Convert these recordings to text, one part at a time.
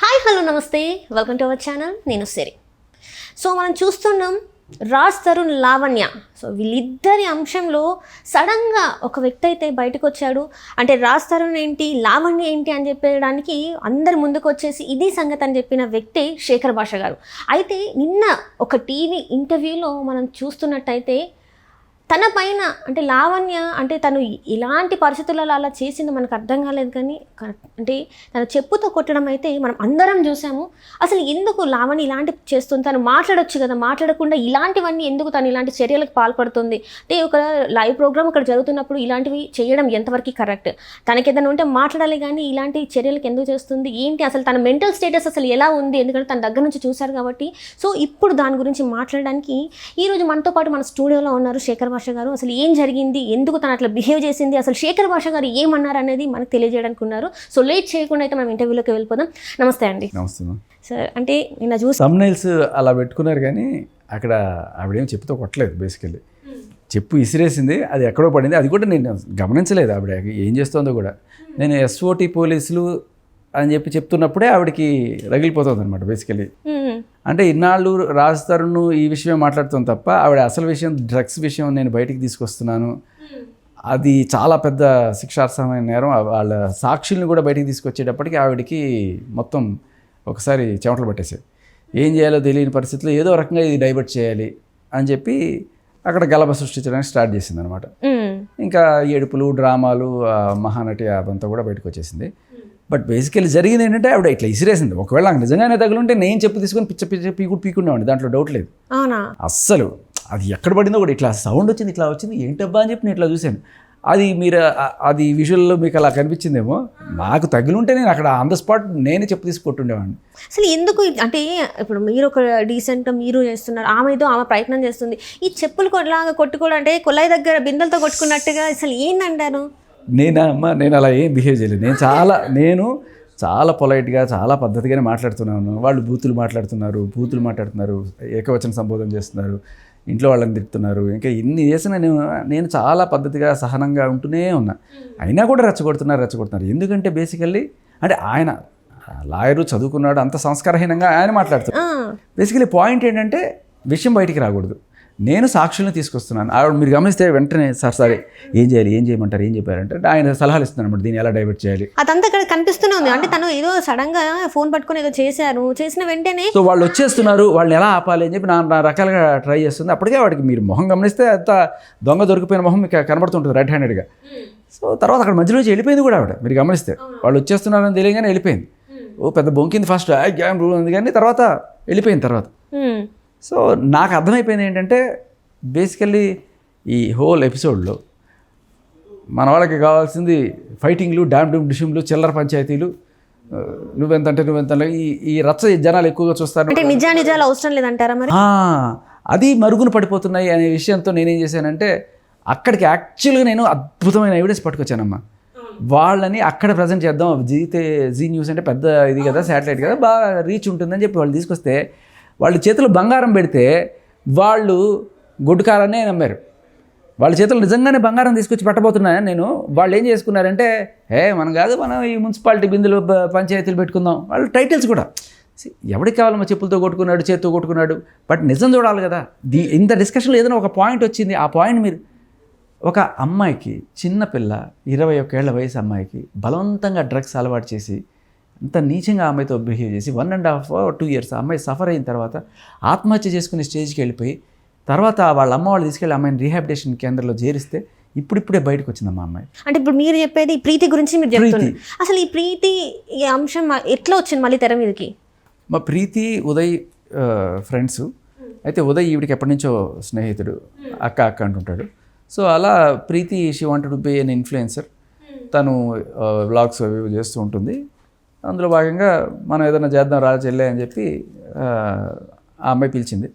Hi hello namaste. Welcome to our channel నేను Siri. So మనం చూస్తున్నాం రాజ్ తరుణ్ లావణ్య. సో వీళ్ళిద్దరి అంశంలో సడన్గా ఒక వ్యక్తి అయితే బయటకు వచ్చాడు అంటే రాజ్ తరుణ్ ఏంటి లావణ్య ఏంటి అని చెప్పడానికి అందరి ముందుకు వచ్చేసి ఇది సంగతి అని చెప్పిన వ్యక్తి శేఖర్ భాష గారు అయితే నిన్న ఒక టీవీ ఇంటర్వ్యూలో మనం చూస్తున్నట్టయితే తన పైన అంటే లావణ్య అంటే తను ఇలాంటి పరిస్థితులలో అలా చేసింది మనకు అర్థం కాలేదు కానీ అంటే తన చెప్పుతో కొట్టడం అయితే మనం అందరం చూసాము. అసలు ఎందుకు లావణ్య ఇలాంటి చేస్తుంది? తను మాట్లాడొచ్చు కదా మాట్లాడకుండా ఇలాంటివన్నీ ఎందుకు తను ఇలాంటి చర్యలకు పాల్పడుతుంది? అంటే ఒక లైవ్ ప్రోగ్రామ్ ఇక్కడ జరుగుతున్నప్పుడు ఇలాంటివి చేయడం ఎంతవరకు కరెక్ట్? తనకి ఏదైనా ఉంటే మాట్లాడాలి కానీ ఇలాంటి చర్యలకు ఎందుకు చేస్తుంది? ఏంటి అసలు తన మెంటల్ స్టేటస్ అసలు ఎలా ఉంది? ఎందుకంటే తన దగ్గర నుంచి చూశారు కాబట్టి. సో ఇప్పుడు దాని గురించి మాట్లాడడానికి ఈరోజు మనతో పాటు మన స్టూడియోలో ఉన్నారు శేఖర్ భాష గారు అసలు ఏం జరిగింది? ఎందుకు తను అట్లా బిహేవ్ చేసింది? అసలు శేఖర్ భాష గారు ఏమన్నారు అనేది మనకు తెలియజేయడానికి ఉన్నారు సో లేట్ చేయకుండా అయితే మనం ఇంటర్వ్యూలోకి వెళ్ళిపోదాం. నమస్తే అండి. నమస్తే సార్ అంటే నిన్న చూసి సమ్నైల్స్ అలా పెట్టుకున్నారు కానీ అక్కడ ఆవిడేం చెప్పుతో కొట్టలేదు బేసికల్లీ. చెప్పు ఇసిరేసింది అది ఎక్కడో పడింది. అది కూడా నేను గమనించలేదు ఆవిడ. ఏం చేస్తుందో కూడా. నేను ఎస్ఓటి పోలీసులు అని చెప్పి చెప్తున్నప్పుడే ఆవిడకి రగిలిపోతుంది అనమాట బేసికల్లీ మ్మ్. అంటే ఇన్నాళ్ళు రాజ్ తరుణ్ ఈ విషయమే మాట్లాడుతాం తప్ప ఆవిడ అసలు విషయం డ్రగ్స్ విషయం నేను బయటికి తీసుకొస్తున్నాను. అది చాలా పెద్ద శిక్షార్హమైన నేరం. వాళ్ళ సాక్షుల్ని కూడా బయటికి తీసుకొచ్చేటప్పటికి ఆవిడకి మొత్తం ఒకసారి చెమటలు పట్టేసాయి ఏం చేయాలో తెలియని పరిస్థితిలో ఏదో రకంగా ఇది డైవర్ట్ చేయాలి అని చెప్పి అక్కడ గలభ సృష్టించడానికి స్టార్ట్ చేసింది అనమాట. ఇంకా ఏడుపులు డ్రామాలు మహానటి అదంతా కూడా బయటకు వచ్చేసింది. బట్ బేసికల్లీ జరిగింది ఏంటంటే ఆవిడ ఇట్లా ఇసిరేసింది. ఒకవేళ నాకు నిజంగానే తగులుంటే నేను చెప్పు తీసుకొని పిచ్చ పిచ్చ పీకుడు పీకున్నామండి దాంట్లో డౌట్ లేదు. అవునా? అస్సలు అది ఎక్కడ పడిందో కూడా ఇట్లా సౌండ్ వచ్చింది ఇట్లా వచ్చింది. ఏంటబ్బా అని చెప్పి నేను ఇట్లా చూశాను. అది మీరు అది విజువల్లో మీకు అలా కనిపించిందేమో. నాకు తగిలుంటే నేను అక్కడ ఆన్ ద స్పాట్ నేనే చెప్పు తీసి కొట్టుండేవాడిని అసలు ఎందుకు అంటే ఇప్పుడు మీరు ఒక డీసెంట్ మీరు చేస్తున్నారు ఆమె ఏదో ఆమె ప్రయత్నం చేస్తుంది. ఈ చెప్పులు కొట్లాగా కొట్టుకోవడం అంటే కొల్లాయి దగ్గర బిందెలతో కొట్టుకున్నట్టుగా అసలు ఏందంటారు? నేనా అమ్మ? నేను అలా ఏం బిహేవ్ చేయలేదు. నేను చాలా నేను చాలా పొలైట్గా చాలా పద్ధతిగానే మాట్లాడుతున్నాను వాళ్ళు బూతులు మాట్లాడుతున్నారు బూతులు మాట్లాడుతున్నారు ఏకవచన సంబోధన చేస్తున్నారు ఇంట్లో వాళ్ళని తిడుతున్నారు. ఇంకా ఇన్ని చేసిన నేను నేను చాలా పద్ధతిగా సహనంగా ఉంటూనే ఉన్నా. అయినా కూడా రెచ్చగొడుతున్నారు రెచ్చగొడుతున్నారు. ఎందుకంటే బేసికల్లీ అంటే ఆయన లాయరు చదువుకున్నాడు అంత సంస్కారహీనంగా ఆయన మాట్లాడుతున్నారు. బేసికలీ పాయింట్ ఏంటంటే విషయం బయటికి రాకూడదు. నేను సాక్షులను తీసుకొస్తున్నాను. ఆవిడ మీరు గమనిస్తే వెంటనే సార్ సరే ఏం చేయాలి? ఏం చేయమంటారు? ఏం చెప్పారంటే ఆయన సలహాలు ఇస్తున్నాను అనమాట దీన్ని ఎలా డైవర్ట్ చేయాలి? అదంతా ఇక్కడ కనిపిస్తూనే ఉంది. అంటే తను ఏదో సడన్గా ఫోన్ పట్టుకొని ఏదో చేశారు. చేసిన వెంటనే సో వాళ్ళు వచ్చేస్తున్నారు. వాళ్ళని ఎలా ఆపాలి అని చెప్పి నా రకాలుగా ట్రై చేస్తుంది. అప్పటికే వాడికి మీరు మొహం గమనిస్తే అంత దొంగ దొరికిపోయిన మొహం మీకు కనబడుతుంటుంది రెడ్ హ్యాండెడ్గా సో తర్వాత అక్కడ మధ్యలో వెళ్ళిపోయింది కూడా ఆవిడ. మీరు గమనిస్తే వాళ్ళు వచ్చేస్తున్నారని తెలియగానే వెళ్ళిపోయింది. ఓ పెద్ద బొంకింది ఫస్ట్ గ్యామ్ రూల్ ఉంది కానీ తర్వాత వెళ్ళిపోయింది తర్వాత. సో నాకు అర్థమైపోయింది ఏంటంటే బేసికల్లీ ఈ హోల్ ఎపిసోడ్లో మన వాళ్ళకి కావాల్సింది ఫైటింగ్లు డామ్ డూమ్ డిషుమ్లు చిల్లర పంచాయతీలు నువ్వెంత అంటే నువ్వెంత ఈ ఈ రచ్చ జనాలు ఎక్కువగా చూస్తారు. అంటే నిజా నిజాలు అవసరం లేదంటారా మరి? అది మరుగున పడిపోతున్నాయి అనే విషయంతో నేనేం చేశానంటే అక్కడికి యాక్చువల్గా నేను అద్భుతమైన ఎవిడెన్స్ పట్టుకొచ్చానమ్మా. వాళ్ళని అక్కడ ప్రజెంట్ చేద్దాం. జీతే జీ న్యూస్ అంటే పెద్ద ఇది కదా శాటిలైట్ కదా బాగా రీచ్ ఉంటుందని చెప్పి వాళ్ళు తీసుకొస్తే వాళ్ళ చేతిలో బంగారం పెడితే వాళ్ళు గుడ్కారనే నమ్మారు. వాళ్ళ చేతులు నిజంగానే బంగారం తీసుకొచ్చి పెట్టబోతున్నాయని నేను వాళ్ళు ఏం చేసుకున్నారంటే ఏ మనం కాదు మనం ఈ మున్సిపాలిటీ బిందులు పంచాయతీలు పెట్టుకుందాం. వాళ్ళ టైటిల్స్ కూడా. ఎవడికి ఎవరికి కావాలమ్మా చెప్పులతో కొట్టుకున్నాడు చేత్తో కొట్టుకున్నాడు? బట్ నిజం చూడాలి కదా. దీ ఇంత డిస్కషన్లో ఏదైనా ఒక పాయింట్ వచ్చింది ఆ పాయింట్ మీరు ఒక అమ్మాయికి చిన్న పిల్ల ఇరవై ఒకేళ్ళ వయసు అమ్మాయికి బలవంతంగా డ్రగ్స్ అలవాటు చేసి అంత నీచంగా అమ్మాయితో బిహేవ్ చేసి one and half two years ఆ అమ్మాయి సఫర్ అయిన తర్వాత ఆత్మహత్య చేసుకునే స్టేజ్కి వెళ్ళిపోయి తర్వాత వాళ్ళ అమ్మ వాళ్ళు తీసుకెళ్ళి అమ్మాయిని రీహాబిటేషన్ కేంద్రంలో చేరిస్తే ఇప్పుడిప్పుడే బయటకు వచ్చిందమ్మా అమ్మాయి. అంటే ఇప్పుడు మీరు చెప్పేది ఈ ప్రీతి గురించి మీరు చెప్తున్నారు. అసలు ఈ ప్రీతి ఈ అంశం ఎట్లా వచ్చింది మళ్ళీ తెర మీదకి? మా ప్రీతి ఉదయ్ ఫ్రెండ్స్ అయితే ఉదయ్ ఈవిడికి ఎప్పటి నుంచో స్నేహితుడు అక్క అక్క అంటుంటాడు. సో అలా Preethi she wanted be an influencer తను వ్లాగ్స్ అవి చేస్తూ ఉంటుంది. అందులో భాగంగా మనం ఏదైనా చేద్దాం రా చెల్లె అని చెప్పి ఆ, అమ్మాయి పిలిచింది.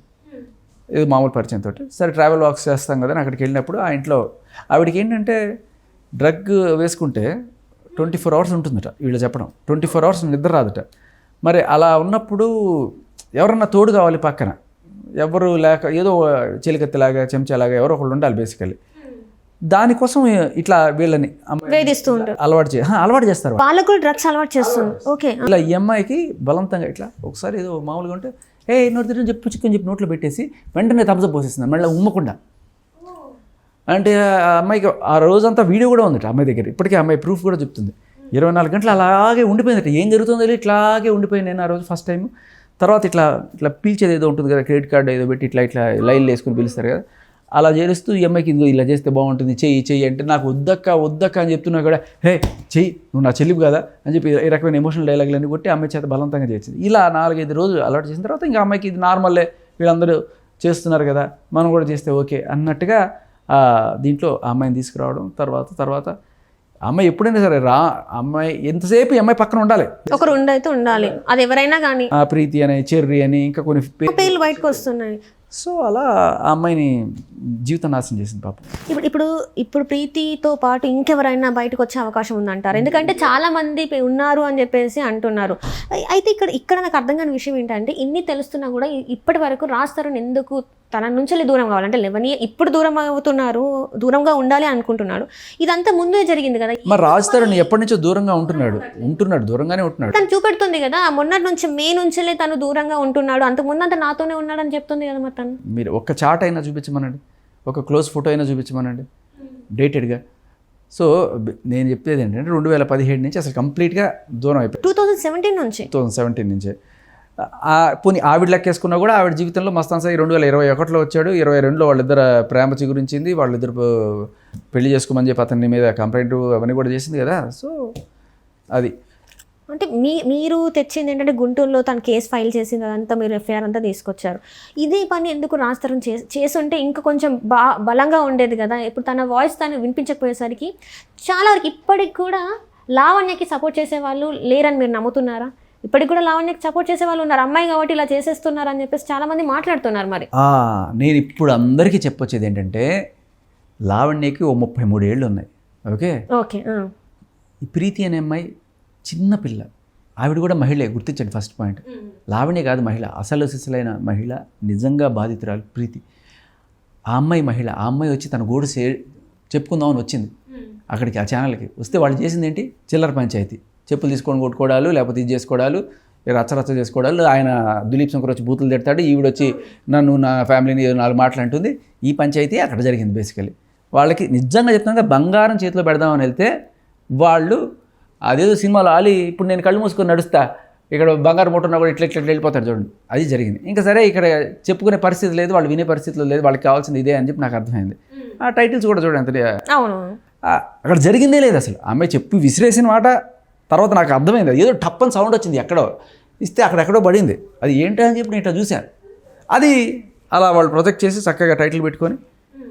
ఇది మామూలు పరిచయం తోటి. సరే ట్రావెల్ వాక్స్ చేస్తాం కదా అని అక్కడికి వెళ్ళినప్పుడు ఆ ఇంట్లో ఆవిడకి ఏంటంటే డ్రగ్ వేసుకుంటే ట్వంటీ ఫోర్ అవర్స్ ఉంటుందట వీళ్ళు చెప్పడం. ట్వంటీ ఫోర్ అవర్స్ నిద్ర రాదట. మరి అలా ఉన్నప్పుడు ఎవరన్నా తోడు కావాలి పక్కన. ఎవరు లేక ఏదో చెలికత్తిలాగా చెంచాలాగా ఎవరో ఒకళ్ళు ఉండాలి బేసికలీ దానికోసం ఇట్లా వీళ్ళని అమ్మాయి వేధిస్తూ ఉంటారు. అలవాటు చే అలవాటు చేస్తారు వాళ్ళకు కూడా డ్రగ్స్ అలవాటు చేస్తుంది. ఓకే ఇలా ఈ అమ్మాయికి బలవంతంగా ఇట్లా ఒకసారి ఏదో మామూలుగా ఉంటే ఏ నోటి తిరిగి చెప్పు చిక్కని చెప్పి నోట్లో పెట్టేసి వెంటనే థమ్స్అప్ పోసేస్తుంది. మళ్ళీ ఉమ్మకుండా. అంటే ఆ అమ్మాయికి ఆ రోజంతా వీడియో కూడా ఉంది అమ్మాయి దగ్గర. ఇప్పటికీ అమ్మాయి ప్రూఫ్ కూడా చెప్తుంది. ఇరవై నాలుగు గంటలు అలాగే ఉండిపోయిందట. ఏం జరుగుతుందో తెలియదు. ఇట్లాగే ఉండిపోయింది నేను ఆ రోజు ఫస్ట్ టైం తర్వాత ఇట్లా ఇట్లా పీల్చేది ఏదో ఉంటుంది కదా క్రెడిట్ కార్డు ఏదో పెట్టి ఇట్లా ఇట్లా లైన్లు వేసుకొని పిలుస్తారు కదా. అలా చేస్తూ ఈ అమ్మాయికి ఇదిగో ఇలా చేస్తే బాగుంటుంది చెయ్యి చెయ్యి అంటే నాకు వద్దక్క వద్దక్క అని చెప్తున్నా కూడా హే చెయ్యి నువ్వు నా చెల్లిపు కదా అని చెప్పి ఈ రకమైన ఎమోషనల్ డైలాగులన్నీ కొట్టి అమ్మాయి చేత బలవంతంగా చేసింది. ఇలా నాలుగైదు రోజులు అలవాటు చేసిన తర్వాత ఇంకా అమ్మాయికి ఇది నార్మల్లే వీళ్ళందరూ చేస్తున్నారు కదా మనం కూడా చేస్తే ఓకే అన్నట్టుగా ఆ, దీంట్లో ఆ అమ్మాయిని తీసుకురావడం తర్వాత తర్వాత అమ్మాయి ఎప్పుడైనా సరే రా అమ్మాయి ఎంతసేపు ఈ అమ్మాయి పక్కన ఉండాలి. ఒకరు ఉండైతే ఉండాలి. అది ఎవరైనా కానీ ఆ ప్రీతి అని చెర్రి అని ఇంకా కొన్ని పేర్లు బయటకు వస్తున్నాయి. సో అలా ఆ అమ్మాయిని జీవితం నాశనం చేసింది పాపం. ఇప్పుడు ఇప్పుడు ఇప్పుడు ప్రీతితో పాటు ఇంకెవరైనా బయటకు వచ్చే అవకాశం ఉందంటారు? ఎందుకంటే చాలా మంది ఉన్నారు అని చెప్పేసి అంటున్నారు. అయి- అయితే ఇక్కడ ఇక్కడ నాకు అర్థం కాని విషయం ఏంటంటే ఇన్ని తెలుస్తున్నా కూడా ఇప్పటి వరకు రాజ్ తరుణ్ ఎందుకు తన నుంచి దూరం కావాలంటే లెవెన్ ఇప్పుడు దూరం అవుతున్నారు దూరంగా ఉండాలి అనుకుంటున్నాడు. ఇదంతా ముందే జరిగింది కదా. మరి రాజ్ తరుణ్ ఎప్పటి నుంచో దూరంగా ఉంటున్నాడు ఉంటున్నాడు దూరంగానే ఉంటున్నాడు. తను చూపెడుతుంది కదా మొన్నటి నుంచి మే నుంచెలే తను దూరంగా ఉంటున్నాడు అంతకు ముందు అంతా నాతోనే ఉన్నాడు అని చెప్తుంది కదా మరి మీరు ఒక్క చాట్ అయినా చూపించమనండి. ఒక క్లోజ్ ఫోటో అయినా చూపించమనండి. డేటెడ్గా. సో నేను చెప్పేది ఏంటంటే రెండు వేల పదిహేడు నుంచి అసలు కంప్లీట్గా దూరం అయిపోయింది టూ థౌజండ్ సెవెంటీన్ నుంచి? టూ థౌజండ్ సెవెంటీన్ నుంచే. పోనీ ఆవిడ లెక్కేసుకున్నా కూడా ఆవిడ జీవితంలో మస్తాన్ సాయి రెండు వేల ఇరవై ఒకటిలో వచ్చాడు. ఇరవై రెండులో వాళ్ళిద్దరు ప్రేమ చిగురించింది. వాళ్ళిద్దరు పెళ్ళి చేసుకోమని చెప్పి అతని మీద కంప్లైంట్ అవన్నీ కూడా చేసింది కదా. సో అది. అంటే మీ మీరు తెచ్చింది ఏంటంటే గుంటూరులో తను కేసు ఫైల్ చేసింది అదంతా మీరు ఎఫ్ఐఆర్ అంతా తీసుకొచ్చారు. ఇదే పని ఎందుకు రాస్తారు చే చేసుంటే ఇంకా కొంచెం బా బలంగా ఉండేది కదా. ఇప్పుడు తన వాయిస్ తను వినిపించకపోయేసరికి చాలా వరకు ఇప్పటికి కూడా లావణ్యకి సపోర్ట్ చేసే వాళ్ళు లేరని మీరు నమ్ముతున్నారా? ఇప్పటికి కూడా లావణ్యకి సపోర్ట్ చేసే వాళ్ళు ఉన్నారు. అమ్మాయి కాబట్టి ఇలా చేసేస్తున్నారు అని చెప్పేసి చాలా మంది మాట్లాడుతున్నారు మరి. నేను ఇప్పుడు అందరికీ చెప్పొచ్చేది ఏంటంటే లావణ్యకి ఓ ముప్పై మూడు ఏళ్ళు ఉన్నాయి. ఓకే? ఓకే ఈ ప్రీతి అనే అమ్మాయి చిన్న పిల్ల. ఆవిడ కూడా మహిళే గుర్తించండి ఫస్ట్ పాయింట్ లావణ్య కాదు మహిళ అసలు సిసలైన మహిళ నిజంగా బాధితురాలు ప్రీతి. ఆ అమ్మాయి మహిళ ఆ అమ్మాయి వచ్చి తన గోడు సే చెప్పుకుందామని వచ్చింది. అక్కడికి ఆ ఛానల్కి. వస్తే వాళ్ళు చేసింది ఏంటి? చిల్లర పంచాయతీ. చెప్పులు తీసుకొని కొట్టుకోవడాలు లేకపోతే ఇది చేసుకోవడాలు రచ్చరచ్చ చేసుకోవడాలు ఆయన దిలీప్ శంకర్ వచ్చి బూతులు తిడతాడు. ఈవిడ వచ్చి నన్ను నా ఫ్యామిలీని నాలుగు మాటలు అంటుంది. ఈ పంచాయతీ అక్కడ జరిగింది బేసికలీ వాళ్ళకి నిజంగా చెప్తాను కదా బంగారం చేతిలో పెడదామని వెళ్తే వాళ్ళు అదేదో సినిమాలో ఆలి ఇప్పుడు నేను కళ్ళు మూసుకొని నడుస్తా ఇక్కడ బంగారం ముట్టున్నా కూడా ఇట్లా ఇట్లా ఇట్లా వెళ్ళిపోతాడు చూడండి. అది జరిగింది. ఇంకా సరే ఇక్కడ చెప్పుకునే పరిస్థితి లేదు వాళ్ళు వినే పరిస్థితిలో లేదు వాళ్ళకి కావాల్సింది ఇదే అని చెప్పి నాకు అర్థమైంది. ఆ టైటిల్స్ కూడా చూడండి అంత అక్కడ జరిగిందే లేదు అసలు. ఆమె చెప్పి విసిరేసిన మాట తర్వాత నాకు అర్థమైంది. ఏదో టప్ అని సౌండ్ వచ్చింది ఎక్కడో. ఇస్తే అక్కడెక్కడో పడింది. అది ఏంటి అని చెప్పి నేను ఇట్లా చూశాను. అది అలా వాళ్ళు ప్రొజెక్ట్ చేసి చక్కగా టైటిల్ పెట్టుకొని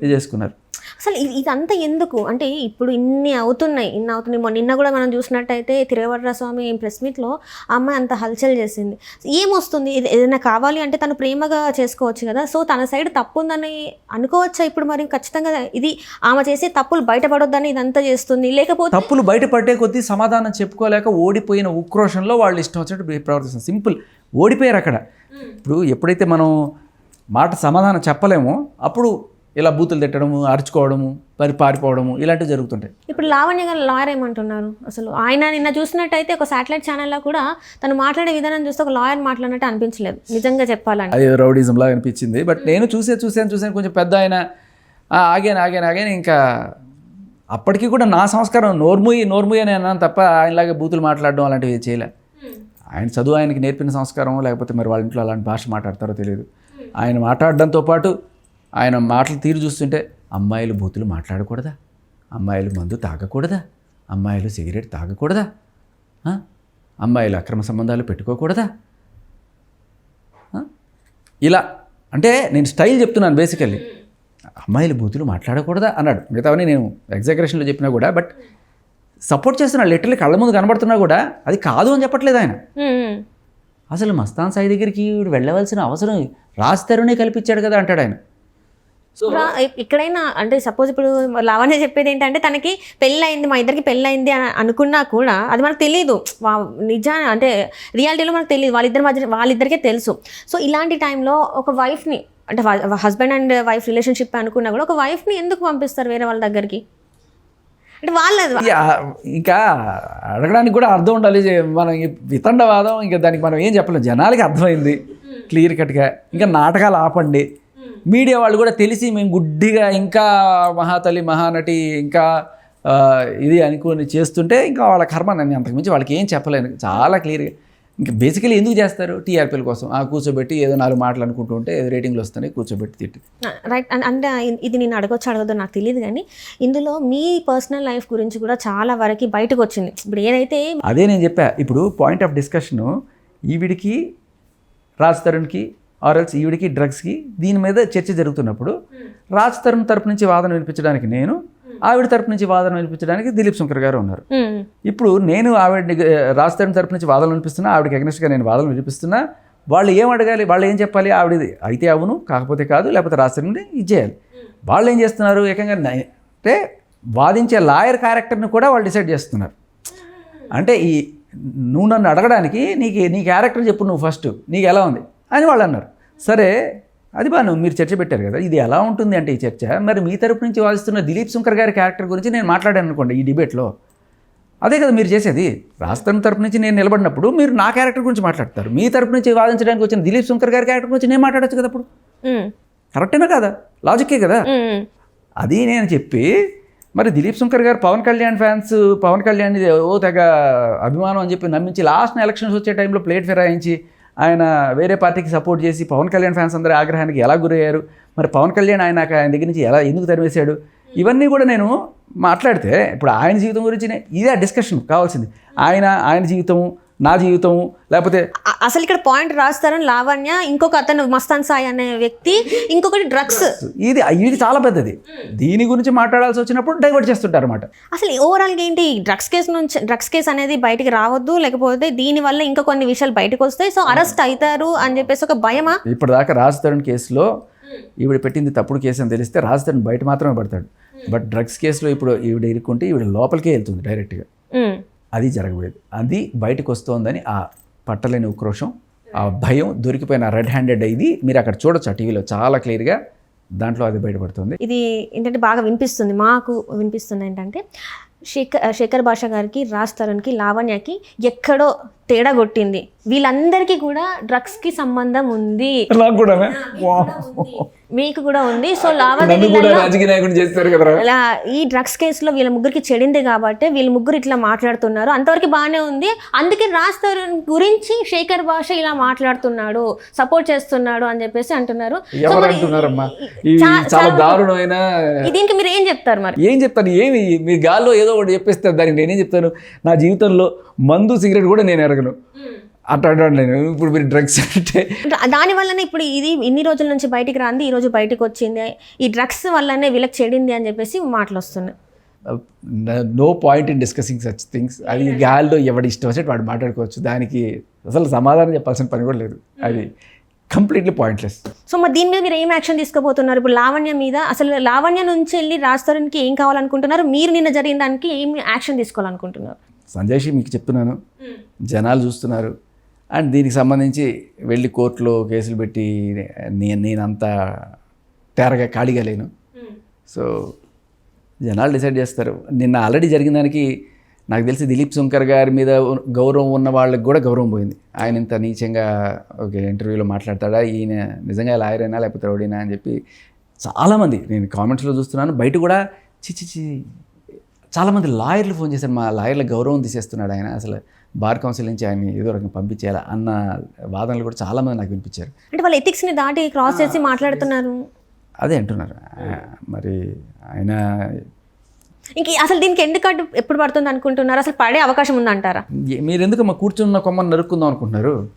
ఇది చేసుకున్నారు. అసలు ఇది ఇదంతా ఎందుకు? అంటే ఇప్పుడు ఇన్ని అవుతున్నాయి ఇన్ని అవుతున్నాయి. మొన్న నిన్న కూడా మనం చూసినట్టయితే తిరువడ్ర స్వామి ప్రెస్ మీట్లో ఆ అమ్మాయి అంత హల్చల్ చేసింది. ఏమొస్తుంది? ఇది ఏదైనా కావాలి అంటే తను ప్రేమగా చేసుకోవచ్చు కదా. సో తన సైడ్ తప్పు ఉందని అనుకోవచ్చా ఇప్పుడు మరి? ఖచ్చితంగా ఇది ఆమె చేసే తప్పులు బయటపడొద్దని ఇదంతా చేస్తుంది. లేకపోతే తప్పులు బయటపడే కొద్దీ సమాధానం చెప్పుకోలేక ఓడిపోయిన ఉక్రోషంలో వాళ్ళు ఇష్టం వచ్చినట్టు ప్రవర్తిస్తుంది. సింపుల్. ఓడిపోయారు అక్కడ. ఇప్పుడు ఎప్పుడైతే మనం మాట సమాధానం చెప్పలేమో అప్పుడు ఇలా బూతులు తిట్టడము అరుచుకోవడము పరి పారిపోవడము ఇలాంటివి జరుగుతుంటాయి. ఇప్పుడు లావణ్య గారు లాయర్ ఏమంటున్నారు? అసలు ఆయన నిన్న చూసినట్టయితే ఒక సాటిలైట్ ఛానల్లో కూడా తను మాట్లాడే విధానం చూస్తే ఒక లాయర్ మాట్లాడినట్టు అనిపించలేదు. నిజంగా చెప్పాలంటే. అది రౌడీజం లాగా అనిపించింది. బట్ నేను చూసే చూసాను చూసాను కొంచెం పెద్ద ఆయన "ఆ, ఆగాను ఆగాను ఆగాను. ఇంకా అప్పటికి కూడా నా సంస్కారం నోర్ముయి నోర్ముయి అని అన్నాను తప్ప ఆయనలాగా బూతులు మాట్లాడడం అలాంటివి చేయలే. ఆయన చదువు ఆయనకి నేర్పిన సంస్కారం లేకపోతే మరి వాళ్ళ ఇంట్లో అలాంటి భాష మాట్లాడతారో తెలియదు ఆయన మాట్లాడడంతో పాటు ఆయన మాటలు తీరు చూస్తుంటే అమ్మాయిలు బూతులు మాట్లాడకూడదా? అమ్మాయిలు మందు తాగకూడదా? అమ్మాయిలు సిగరెట్ తాగకూడదా? అమ్మాయిలు అక్రమ సంబంధాలు పెట్టుకోకూడదా? ఇలా అంటే నేను స్టైల్ చెప్తున్నాను బేసికల్లీ. అమ్మాయిలు బూతులు మాట్లాడకూడదా? అన్నాడు. మిగతావన్నీ నేను ఎగ్జాగరేషన్లో చెప్పినా కూడా బట్ సపోర్ట్ చేస్తున్నా లిటరలీ కళ్ళ ముందు కనబడుతున్నా కూడా అది కాదు అని చెప్పట్లేదు ఆయన. అసలు మస్తాన్ సాయి దగ్గరికి వెళ్ళవలసిన అవసరం రాస్తారునే కల్పించాడు కదా అంటాడు ఆయన. రా- ఎక్కడైనా అంటే సపోజ్ ఇప్పుడు లావణ్య చెప్పేది ఏంటంటే తనకి పెళ్ళి అయింది మా ఇద్దరికి పెళ్ళి అయింది అని అనుకున్నా కూడా అది మనకు తెలియదు నిజా అంటే రియాలిటీలో మనకు తెలియదు వాళ్ళిద్దరి మధ్య వాళ్ళిద్దరికే తెలుసు. సో ఇలాంటి టైంలో ఒక వైఫ్ని అంటే హస్బెండ్ అండ్ వైఫ్ రిలేషన్షిప్ అనుకున్నా కూడా ఒక వైఫ్ని ఎందుకు పంపిస్తారు వేరే వాళ్ళ దగ్గరికి? అంటే వాళ్ళ ఇక అడగడానికి కూడా అర్థం ఉండాలి మనం వితండవాదం ఇంకా దానికి మనం ఏం చెప్పలేం. జనాలకి అర్థమైంది. క్లియర్ కట్గా ఇంకా నాటకాలు ఆపండి. మీడియా వాళ్ళు కూడా తెలిసి మేము గుడ్డిగా ఇంకా మహాతల్లి మహానటి ఇంకా ఇది అనుకుని చేస్తుంటే ఇంకా వాళ్ళ కర్మ నేను అంతకుమించి వాళ్ళకి ఏం చెప్పలేను. చాలా క్లియర్గా ఇంకా బేసికలీ ఎందుకు చేస్తారు? టీఆర్పీల కోసం. ఆ కూర్చోబెట్టి ఏదో నాలుగు మాటలు అనుకుంటూ ఉంటే ఏదో రేటింగ్లు వస్తున్నాయి కూర్చోబెట్టి తిట్టి. రైట్. అంటే ఇది నేను అడగొచ్చు అడగదో నాకు తెలియదు కానీ ఇందులో మీ పర్సనల్ లైఫ్ గురించి కూడా చాలా వరకు బయటకు వచ్చింది ఇప్పుడు ఏదైతే అదే నేను చెప్పా. ఇప్పుడు పాయింట్ ఆఫ్ డిస్కషను ఈవిడికి రాజ్ తరుణ్కి ఆర్ఎల్స్ ఈవిడికి డ్రగ్స్కి దీని మీద చర్చ జరుగుతున్నప్పుడు రాజ్ తరుణ్ తరపు నుంచి వాదన వినిపించడానికి నేను ఆవిడ తరపు నుంచి వాదన వినిపించడానికి దిలీప్ శంకర్ గారు ఉన్నారు. ఇప్పుడు నేను ఆవిడ రాజ్ తరుణ్ తరపు నుంచి వాదనలు వినిపిస్తున్నా ఆవిడకి అగ్నెస్ట్గా నేను వాదనలు వినిపిస్తున్నా వాళ్ళు ఏం అడగాలి వాళ్ళు ఏం చెప్పాలి ఆవిడది అయితే అవును కాకపోతే కాదు లేకపోతే రాజ్ తరుణ్ని ఇది చేయాలి. వాళ్ళు ఏం చేస్తున్నారు ఏకంగా అంటే వాదించే లాయర్ క్యారెక్టర్ని కూడా వాళ్ళు డిసైడ్ చేస్తున్నారు. అంటే ఈ నువ్వు నన్ను అడగడానికి నీకు నీ క్యారెక్టర్ చెప్పు నువ్వు ఫస్ట్ నీకు ఎలా ఉంది అని వాళ్ళు అన్నారు. సరే అది బాను మీరు చర్చ పెట్టారు కదా ఇది ఎలా ఉంటుంది అంటే ఈ చర్చ? మరి మీ తరపు నుంచి వాదిస్తున్న దిలీప్ శంకర్ గారి క్యారెక్టర్ గురించి నేను మాట్లాడాను అనుకోండి ఈ డిబేట్లో. అదే కదా మీరు చేసేది. రాష్ట్రం తరపు నుంచి నేను నిలబడినప్పుడు మీరు నా క్యారెక్టర్ గురించి మాట్లాడతారు. మీ తరపు నుంచి వాదించడానికి వచ్చిన దిలీప్ శంకర్ గారి క్యారెక్టర్ గురించి నేను మాట్లాడచ్చు కదా అప్పుడు. కరెక్టేనా కదా? లాజిక్కే కదా. అది నేను చెప్పి మరి దిలీప్ శంకర్ గారు పవన్ కళ్యాణ్ ఫ్యాన్స్ పవన్ కళ్యాణ్ ఓ తెగ అభిమానం అని చెప్పి నమ్మించి లాస్ట్ ఎలక్షన్స్ వచ్చే టైంలో ప్లేట్ ఫిరాయించి ఆయన వేరే పార్టీకి సపోర్ట్ చేసి పవన్ కళ్యాణ్ ఫ్యాన్స్ అందరి ఆగ్రహానికి ఎలా గురయ్యారు? మరి పవన్ కళ్యాణ్ ఆయన ఆయన దగ్గర నుంచి ఎలా ఎందుకు తరివేశాడు ఇవన్నీ కూడా నేను మాట్లాడితే ఇప్పుడు ఆయన జీవితం గురించి ఇదే డిస్కషన్ కావాల్సింది. ఆయన ఆయన జీవితము నా జీవితము లేకపోతే అసలు ఇక్కడ పాయింట్ రాస్తారు లావణ్య ఇంకొక అతను మస్తాన్ సాయి అనే వ్యక్తి ఇంకొకటి డ్రగ్స్ ఇది ఇది చాలా పెద్దది. దీని గురించి మాట్లాడాల్సి వచ్చినప్పుడు డైవర్ట్ చేస్తుంటారు అనమాట అసలు ఓవరాల్గా ఏంటి డ్రగ్స్ కేసు నుంచి డ్రగ్స్ కేసు అనేది బయటికి రావద్దు లేకపోతే దీని వల్ల ఇంకా కొన్ని విషయాలు బయటకు వస్తాయి. సో అరెస్ట్ అవుతారు అని చెప్పేసి ఒక భయమా? ఇప్పటిదాకా రాజ్ తరుణ్ కేసులో ఈవిడ పెట్టింది తప్పుడు కేసు అని తెలిస్తే రాజ్ తరుణ్ బయట మాత్రమే పడతాడు. బట్ డ్రగ్స్ కేసులో ఇప్పుడు ఈవిడ ఇరుక్కుంటే ఈవిడ లోపలికే వెళ్తుంది డైరెక్ట్గా. అది జరగలేదు అది బయటకు వస్తోందని ఆ పట్టలేని ఉక్రోషం ఆ భయం దొరికిపోయిన రెడ్ హ్యాండెడ్ ఇది. మీరు అక్కడ చూడొచ్చు ఆ టీవీలో చాలా క్లియర్గా దాంట్లో అది బయటపడుతుంది. ఇది ఏంటంటే బాగా వినిపిస్తుంది. మాకు వినిపిస్తుంది ఏంటంటే శేఖర్ శేఖర్ భాష గారికి రాజ్ తరుణ్కి లావణ్యకి ఎక్కడో తేడా కొట్టింది. వీళ్ళందరికీ కూడా డ్రగ్స్కి సంబంధం ఉంది. నాకు కూడా మీకు కూడా ఉంది. సో ఇలా ఈ డ్రగ్స్ కేసులో వీళ్ళ ముగ్గురికి చెడింది కాబట్టి వీళ్ళ ముగ్గురు ఇట్లా మాట్లాడుతున్నారు. అంతవరకు బాగానే ఉంది. అందుకే రాజ్ తరుణ్ గురించి శేఖర్ భాష ఇలా మాట్లాడుతున్నాడు. సపోర్ట్ చేస్తున్నాడు అని చెప్పేసి అంటున్నారు. మరి దీనికి మీరు ఏం చెప్తారు మరి? ఏం చెప్తాను ఏమి? మీ గాల్లో ఏదో ఒకటి చెప్పేస్తారు. దానికి నేనేం చెప్తాను? నా జీవితంలో మందు సిగరెట్ కూడా నేను ఎరగను. అట్లా అంటాను నేను ఇప్పుడు మీరు డ్రగ్స్ అంటే దాని వల్లనే ఇప్పుడు ఇది ఇన్ని రోజుల నుంచి బయటికి రాంది ఈ రోజు బయటికి వచ్చింది. ఈ డ్రగ్స్ వల్లనే వీళ్ళకి చెడింది అని చెప్పేసి మాటలు వస్తున్నాయి. No point in discussing such things అది గాల్లో ఎవడి ఇష్టం వచ్చి వాడు మాట్లాడుకోవచ్చు. దానికి అసలు సమాధానం చెప్పాల్సిన పని కూడా లేదు. అది కంప్లీట్లీ పాయింట్లెస్ సో మరి దీని మీద మీరు ఏం యాక్షన్ తీసుకోబోతున్నారు ఇప్పుడు లావణ్య మీద అసలు లావణ్య నుంచి వెళ్ళి రాజ్ తరుణ్కి ఏం కావాలనుకుంటున్నారు? మీరు నిన్న జరిగిన దానికి ఏం యాక్షన్ తీసుకోవాలనుకుంటున్నారు? సంజయ్ మీకు చెప్తున్నాను. జనాలు చూస్తున్నారు. అండ్ దీనికి సంబంధించి వెళ్ళి కోర్టులో కేసులు పెట్టి నేను నేనంత తేరగా ఖాళీగా లేను. సో జనాలు డిసైడ్ చేస్తారు. నిన్న ఆల్రెడీ జరిగిన దానికి నాకు తెలిసి దిలీప్ శంకర్ గారి మీద గౌరవం ఉన్న వాళ్ళకి కూడా గౌరవం పోయింది. ఆయన ఇంత నీచంగా ఒక ఇంటర్వ్యూలో మాట్లాడతాడా? ఈయన నిజంగా లాయర్ అయినా లేకపోతే రౌడీనా? అని చెప్పి చాలామంది నేను కామెంట్స్లో చూస్తున్నాను. బయట కూడా చిచి చి చాలామంది లాయర్లు ఫోన్ చేశారు. మా లాయర్ల గౌరవం తీసేస్తున్నాడు ఆయన. అసలు బార్ కౌన్సిల్ నుంచి ఆయన ఏదో రకంగా పంపించేయాలి అన్న వాదనలు కూడా చాలామంది నాకు వినిపించారు. అంటే వాళ్ళ ఎథిక్స్ని దాటి క్రాస్ చేసి మాట్లాడుతున్నారు. అదే అంటున్నారు. మరి ఆయన ఇంక అసలు దీనికి ఎండ్ కార్డు ఎప్పుడు పడుతుంది అనుకుంటున్నారు? అసలు పడే అవకాశం ఉందంటారా? మీరు ఎందుకు మా కూర్చున్న కొమ్మని నరుక్కుందాం అనుకుంటున్నారు?